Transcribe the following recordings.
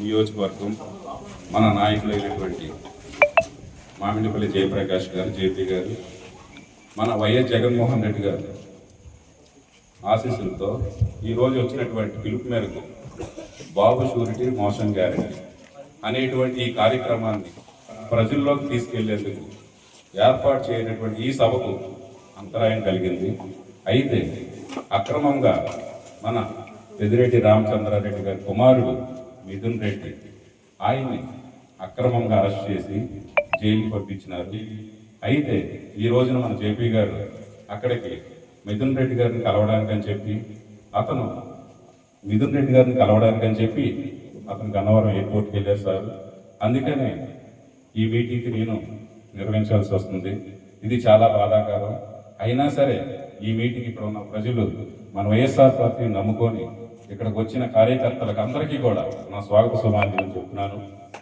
నియోజకవర్గం మన నాయకులైనటువంటి మామిడిపల్లి జయప్రకాష్ గారు జేపీ గారు మన వైఎస్ జగన్మోహన్ రెడ్డి గారు ఆశీస్సులతో ఈరోజు వచ్చినటువంటి పిలుపు మేరకు బాబు షూరిటీ మోసం గ్యారెంటీ అనేటువంటి ఈ కార్యక్రమాన్ని ప్రజల్లోకి తీసుకెళ్ళేందుకు ఏర్పాటు చేయనటువంటి ఈ సభకు అంతరాయం కలిగింది. అయితే అక్రమంగా మన పెదిరెడ్డి రామచంద్రారెడ్డి గారి కుమారుడు మిథున్ రెడ్డి. ఆయన్ని అక్రమంగా అరెస్ట్ చేసి జైలుకి పంపించినారు. అయితే ఈ రోజున మన జేపీ గారు అక్కడికి మిథున్ రెడ్డి గారిని కలవడానికి అని చెప్పి అతను మిథున్ రెడ్డి గారిని కలవడానికి అని చెప్పి అతను గన్నవరం ఎయిర్పోర్ట్కి వెళ్ళారు సార్. అందుకనే ఈ మీటింగ్కి నేను నిర్వహించాల్సి వస్తుంది. ఇది చాలా బాధాకరం. అయినా సరే ఈ మీటింగ్ ఇక్కడ ఉన్న ప్రజలు మన వైఎస్ఆర్ పార్టీని నమ్ముకొని ఇక్కడికి వచ్చిన కార్యకర్తలకు అందరికీ కూడా నా స్వాగత సుమాధ్యం చెప్తున్నాను.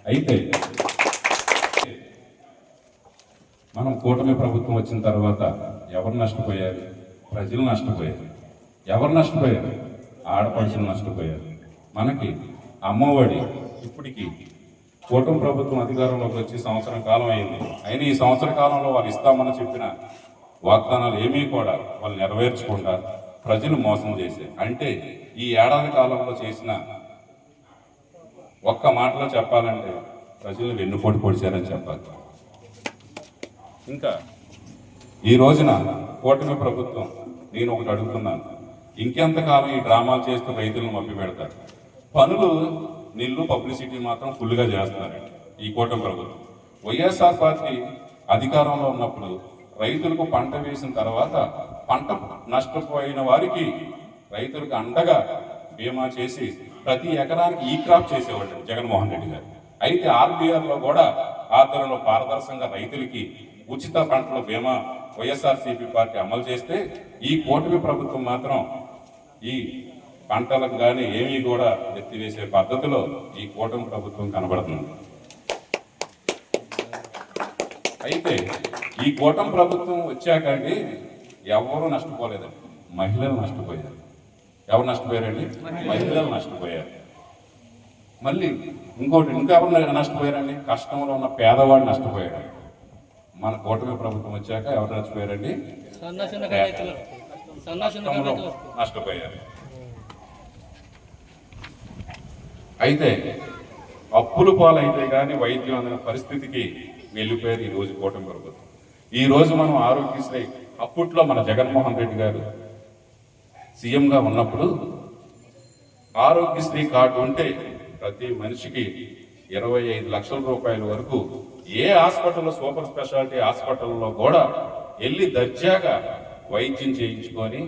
అయితే మనం కూటమి ప్రభుత్వం వచ్చిన తర్వాత ఎవరు నష్టపోయారు? ప్రజలు నష్టపోయారు. ఎవరు నష్టపోయారు? ఆడపడుచులు నష్టపోయారు. మనకి అమ్మఒడి ఇప్పటికి కూటమి ప్రభుత్వం అధికారంలోకి వచ్చి సంవత్సరం కాలం అయింది. అయినా ఈ సంవత్సర కాలంలో వాళ్ళు ఇస్తామని చెప్పిన వాగ్దానాలు ఏమీ కూడా వాళ్ళు నెరవేర్చకుండా ప్రజలు మోసం చేశారు అంటే ఈ ఏడాది కాలంలో చేసిన ఒక్క మాటలో చెప్పాలంటే ప్రజలు వెన్నుపోటు పొడిచారని చెప్పాలి. ఇంకా ఈ రోజున కూటమి ప్రభుత్వం నేను ఒకటి అడుగుతున్నాను. ఇంకెంతకాలం ఈ డ్రామాలు చేస్తూ రైతులను మభ్య పెడతారు? పనులు నిల్లు పబ్లిసిటీ మాత్రం ఫుల్గా చేస్తున్నారండి ఈ కూటమి ప్రభుత్వం. వైఎస్ఆర్ పార్టీ అధికారంలో ఉన్నప్పుడు రైతులకు పంట వేసిన తర్వాత పంట నష్టపోయిన వారికి రైతులకు అండగా బీమా చేసి ప్రతి ఎకరానికి ఈ క్రాప్ చేసేవాళ్ళు జగన్మోహన్ రెడ్డి గారు. అయితే ఆర్బీఆర్లో కూడా ఆధ్వర్యంలో పారదర్శకంగా రైతులకి ఉచిత పంటల బీమా వైఎస్ఆర్సీపీ పార్టీ అమలు చేస్తే ఈ కూటమి ప్రభుత్వం మాత్రం ఈ పంటలకు కానీ ఏమీ కూడా ఎత్తివేసే పద్ధతిలో ఈ కూటమి ప్రభుత్వం కనబడుతుంది. అయితే ఈ కూటమి ప్రభుత్వం వచ్చాకండి ఎవరు నష్టపోలేదండి. మహిళలు నష్టపోయారు. ఎవరు నష్టపోయారండి? మహిళలు. నష్టపోయారు. మళ్ళీ ఇంకోటి ఇంకా ఎవరు నష్టపోయారండి? కష్టంలో ఉన్న పేదవాడు నష్టపోయాడు. మన కూటమి ప్రభుత్వం వచ్చాక ఎవరు నష్టపోయారండి? కష్టంలో నష్టపోయారు. అయితే అప్పులు పాలైతే కానీ వైద్యం అందిన పరిస్థితికి వెళ్ళిపోయారు ఈ రోజు కూటమి ప్రభుత్వం. ఈ రోజు మనం ఆరోగ్యశ్రీ అప్పట్లో మన జగన్మోహన్ రెడ్డి గారు సీఎంగా ఉన్నప్పుడు ఆరోగ్యశ్రీ కార్డు ఉంటే ప్రతి మనిషికి ఇరవై ఐదు లక్షల రూపాయల వరకు ఏ హాస్పిటల్లో సూపర్ స్పెషాలిటీ హాస్పిటల్లో కూడా వెళ్ళి దర్జాగా వైద్యం చేయించుకొని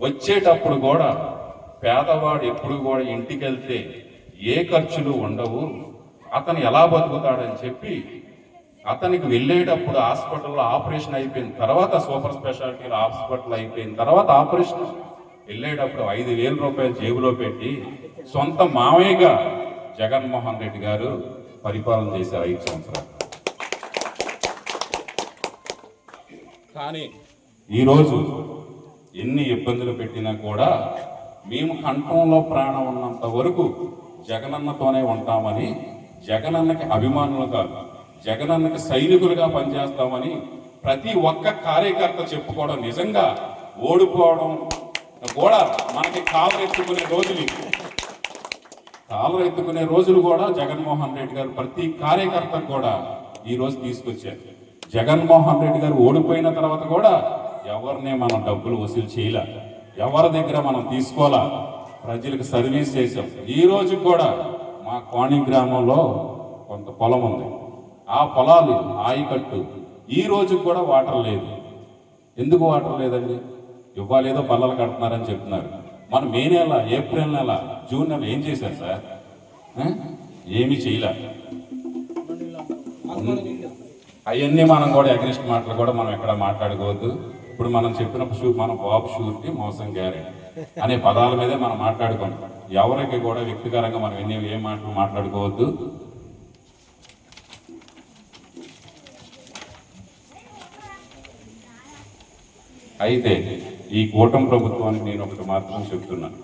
వచ్చేటప్పుడు కూడా పేదవాడు ఎప్పుడు కూడా ఇంటికి వెళ్తే ఏ ఖర్చులు ఉండవు అతను ఎలా బతుకుతాడని చెప్పి అతనికి వెళ్ళేటప్పుడు హాస్పిటల్లో ఆపరేషన్ అయిపోయిన తర్వాత సూపర్ స్పెషాలిటీ హాస్పిటల్ అయిపోయిన తర్వాత ఆపరేషన్ వెళ్ళేటప్పుడు ఐదు వేల రూపాయలు జేబులో పెట్టి సొంత మామయ్యగా జగన్మోహన్ రెడ్డి గారు పరిపాలన చేశారు ఐదు సంవత్సరాలు. కానీ ఈరోజు ఎన్ని ఇబ్బందులు పెట్టినా కూడా మేము కంఠంలో ప్రాణం ఉన్నంత వరకు జగనన్నతోనే ఉంటామని జగనన్నకి అభిమానులుగా జగనన్నకు సైనికులుగా పనిచేస్తామని ప్రతి ఒక్క కార్యకర్త చెప్పుకోవడం నిజంగా ఓడిపోవడం కూడా మనకి కాలరెత్తుకునే రోజులు కాలరెత్తుకునే ఎత్తుకునే రోజులు కూడా జగన్మోహన్ రెడ్డి గారు ప్రతి కార్యకర్తకు కూడా ఈ రోజు తీసుకొచ్చారు. జగన్మోహన్ రెడ్డి గారు ఓడిపోయిన తర్వాత కూడా ఎవరినే మనం డబ్బులు వసూలు చేయలే? ఎవరి దగ్గర మనం తీసుకోవాలా? ప్రజలకు సర్వీస్ చేసాం ఈ రోజు కూడా మా కోణి గ్రామంలో కొంత పొలం ఉంది. ఆ పొలాలు ఆయకట్టు ఈ రోజు కూడా వాటర్ లేదు. ఎందుకు వాటర్ లేదండి? ఇవ్వాలేదో బల్లలు కడుతున్నారని చెప్తున్నారు. మనం మే నెల ఏప్రిల్ నెల జూన్ నెల ఏం చేశారు సార్? ఏమీ చేయలే. అవన్నీ మనం కూడా అగ్నిస్ట్ మాటలు కూడా మనం ఎక్కడ మాట్లాడుకోవద్దు. ఇప్పుడు మనం చెప్పిన షూ మన బాబు షూరిటీ మోసం గ్యారెంటీ అనే పదాల మీదే మనం మాట్లాడుకుంటాం ఎవరికి కూడా వ్యక్తిగతంగా మనం ఎన్ని ఏ మాటలు మాట్లాడుకోవద్దు. అయితే ఈ కూటమి ప్రభుత్వానికి నేను ఒకటి మాత్రం చెప్తున్నాను.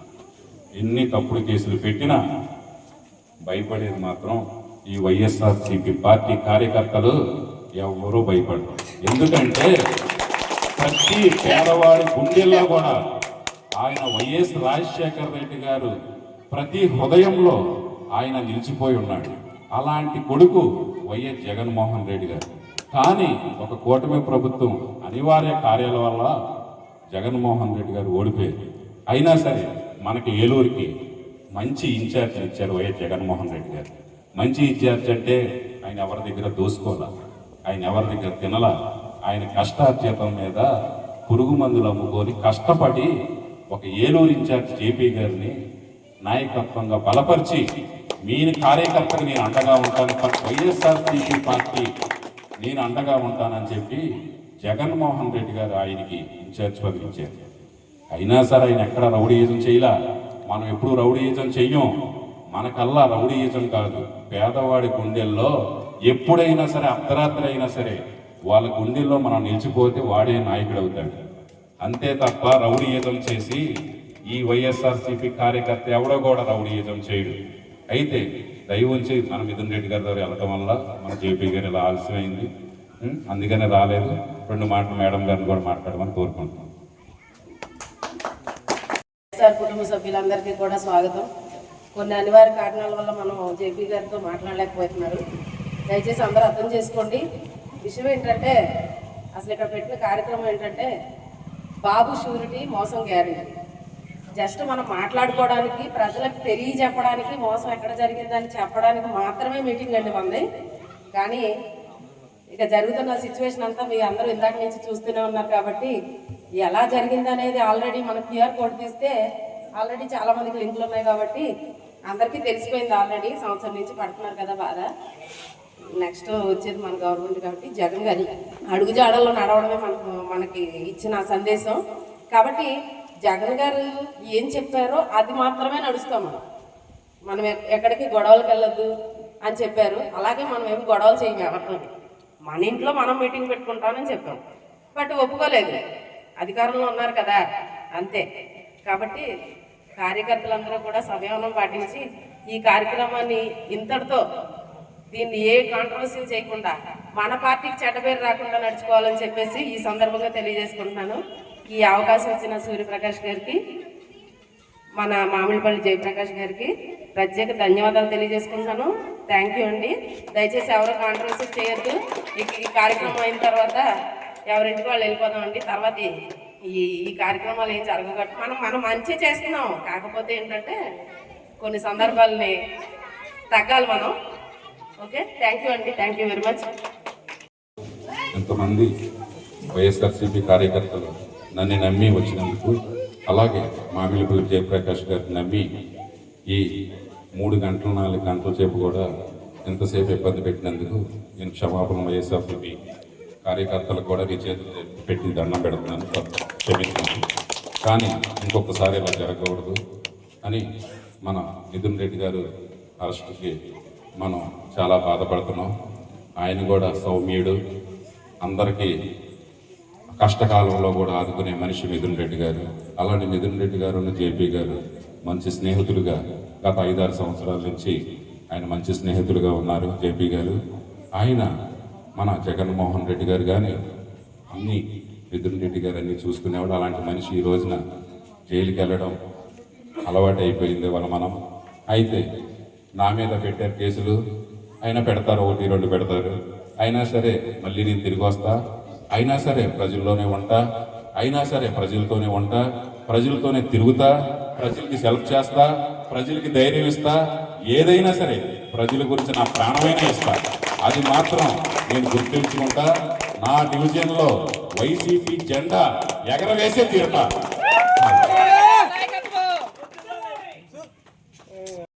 ఎన్ని తప్పుడు కేసులు పెట్టినా భయపడేది మాత్రం ఈ వైఎస్ఆర్సీపీ పార్టీ కార్యకర్తలు ఎవరూ భయపడరు. ఎందుకంటే ప్రతి పేదవాడి గుండెల్లో కూడా ఆయన వైఎస్ రాజశేఖర రెడ్డి గారు ప్రతి హృదయంలో ఆయన నిలిచిపోయి ఉన్నాడు. అలాంటి కొడుకు వైఎస్ జగన్మోహన్ రెడ్డి గారు. కానీ ఒక కూటమి ప్రభుత్వం అనివార్య కార్యాల వల్ల జగన్మోహన్ రెడ్డి గారు ఓడిపోయారు. అయినా సరే మనకి ఏలూరుకి మంచి ఇన్ఛార్జ్ ఇచ్చారు వైఎస్ జగన్మోహన్ రెడ్డి గారు. మంచి ఇన్ఛార్జ్ అంటే ఆయన ఎవరి దగ్గర దోసుకోవాలా? ఆయన ఎవరి దగ్గర తినలా? ఆయన కష్టార్జితం మీద పురుగు మందులు అమ్ముకొని కష్టపడి ఒక ఏలూరు ఇన్ఛార్జ్ జేపీ గారిని నాయకత్వంగా బలపరిచి మీ కార్యకర్తకు నేను అండగా ఉంటాను. వైఎస్ఆర్సీపీ పార్టీ నేను అండగా ఉంటానని చెప్పి జగన్మోహన్ రెడ్డి గారు ఆయనకి ఇన్ఛార్జ్ పదవి ఇచ్చారు అయినా సరే ఆయన ఎక్కడ రౌడీయిజం చేయలా? మనం ఎప్పుడు రౌడీయిజం చెయ్యం? మనకల్లా రౌడీయిజం కాదు. పేదవాడి గుండెల్లో ఎప్పుడైనా సరే అర్ధరాత్రి అయినా సరే వాళ్ళ గుండెల్లో మనం నిలిచిపోతే వాడే నాయకుడు అవుతాడు. అంతే తప్ప రౌడీయిజం చేసి ఈ వైఎస్ఆర్సీపీ కార్యకర్త ఎవడో కూడా రౌడీయిజం చేయడు. అయితే దయవుంచి మన మిథున్ రెడ్డి గారి దగ్గర వెళ్ళటం వల్ల మన జేపీ గారు ఇలా ఆలస్యమైంది. అందుకనే రాలేదు. రెండు మాటలు మేడం గారిని కూడా మాట్లాడమని కోరుకుంటున్నాం. సార్ కుటుంబ సభ్యులందరికీ కూడా స్వాగతం. కొన్ని అనివార్య కారణాల వల్ల మనం జేపీ గారితో మాట్లాడలేకపోతున్నారు. దయచేసి అందరూ అర్థం చేసుకోండి. విషయం ఏంటంటే అసలు ఇక్కడ పెట్టిన కార్యక్రమం ఏంటంటే బాబు షూరిటీ మోసం గ్యారెంటీ. జస్ట్ మనం మాట్లాడుకోవడానికి ప్రజలకు తెలియజెప్పడానికి మోసం ఎక్కడ జరిగిందని చెప్పడానికి మాత్రమే మీటింగ్ అండి మంది. కానీ ఇక జరుగుతున్న సిచ్యువేషన్ అంతా మీ అందరూ ఇందాక నుంచి చూస్తూనే ఉన్నారు కాబట్టి ఎలా జరిగింది అనేది ఆల్రెడీ మన క్యూఆర్ కోడ్ తీస్తే ఆల్రెడీ చాలా మందికి లింకులు ఉన్నాయి కాబట్టి అందరికీ తెలిసిపోయింది ఆల్రెడీ సంవత్సరం నుంచి పడుతున్నారు కదా బాధ. నెక్స్ట్ వచ్చేది మన గవర్నమెంట్ కాబట్టి జగన్ గారి అడుగు జాడల్లో నడవడమే మనకు మనకి ఇచ్చిన సందేశం. కాబట్టి జగన్ గారు ఏం చెప్పారో అది మాత్రమే నడుస్తాం మనం. మనం ఎక్కడికి గొడవలకు వెళ్ళొద్దు అని చెప్పారు. అలాగే మనం ఏమి గొడవలు చేయము ఎవరితో మన ఇంట్లో మనం మీటింగ్ పెట్టుకుంటామని చెప్పాం. బట్ ఒప్పుకోలేదు. అధికారంలో ఉన్నారు కదా. అంతే. కాబట్టి కార్యకర్తలందరూ కూడా సంయమనం పాటించి ఈ కార్యక్రమాన్ని ఇంతటితో దీన్ని ఏ కాంట్రవర్సీ చేయకుండా మన పార్టీకి చెడ్డ రాకుండా నడుచుకోవాలని చెప్పేసి ఈ సందర్భంగా తెలియజేసుకుంటున్నాను. ఈ అవకాశం ఇచ్చిన సూర్యప్రకాష్ గారికి మన మామిడిపల్లి జయప్రకాష్ గారికి ప్రత్యేక ధన్యవాదాలు తెలియజేసుకుంటాను థ్యాంక్ యూ అండి. దయచేసి ఎవరు కాంట్రవర్సీ చేయొద్దు. ఈ కార్యక్రమం అయిన తర్వాత ఎవరింటికి వాళ్ళు వెళ్ళిపోదాం అండి. తర్వాత ఈ- ఈ కార్యక్రమాలు ఏం జరగకట్టు మనం మనం మంచి చేస్తున్నాం. కాకపోతే ఏంటంటే కొన్ని సందర్భాలని తగ్గాలి మనం. ఓకే? థ్యాంక్ యూ అండి. థ్యాంక్ యూ వెరీ మచ్ ఎంతమంది వైఎస్ఆర్సీపీ కార్యకర్తలు నన్ను నమ్మి వచ్చినందుకు అలాగే మామిలిపల్లి జయప్రకాష్ గారిని నమ్మి ఈ మూడు గంటలు నాలుగు గంటల సేపు కూడా ఎంతసేపు ఇబ్బంది పెట్టినందుకు నేను క్షమాపణ వైఎస్ఆర్సీపీ కార్యకర్తలకు కూడా నీ చేతులు పెట్టి దండం పెడుతున్నాను. క్షమించాను కానీ ఇంకొకసారి ఇలా జరగకూడదు అని మన మిథున్ రెడ్డి గారు అరెస్టుకి మనం చాలా బాధపడుతున్నాం. ఆయన కూడా సౌమ్యుడు. అందరికీ కష్టకాలంలో కూడా ఆదుకునే మనిషి మిథున్ రెడ్డి గారు అలాంటి మిథున్ రెడ్డి గారు జేపీ గారు మంచి స్నేహితులుగా గత ఐదారు సంవత్సరాల నుంచి ఆయన మంచి స్నేహితులుగా ఉన్నారు జేపీ గారు. ఆయన మన జగన్మోహన్ రెడ్డి గారు కానీ అన్ని మిథున్ రెడ్డి గారు అన్ని చూసుకునేవాడు. అలాంటి మనిషి ఈ రోజున జైలుకి వెళ్ళడం అలవాటు అయిపోయింది వాళ్ళ మనం. అయితే నా మీద పెట్టారు కేసులు అయినా పెడతారు ఒకటి రెండు పెడతారు. అయినా సరే మళ్ళీ నేను తిరిగి వస్తా అయినా సరే ప్రజల్లోనే ఉంటా అయినా సరే ప్రజలతోనే ఉంటా ప్రజలతోనే తిరుగుతా ప్రజలకి సెల్ఫ్ చేస్తా ప్రజలకి ధైర్యం ఇస్తా ఏదైనా సరే ప్రజల గురించి నా ప్రాణమైనా ఇస్తా. అది మాత్రం నేను గుర్తించుకుంటా. నా డివిజన్లో వైసీపీ జెండా ఎగరవేసే తీరుతా.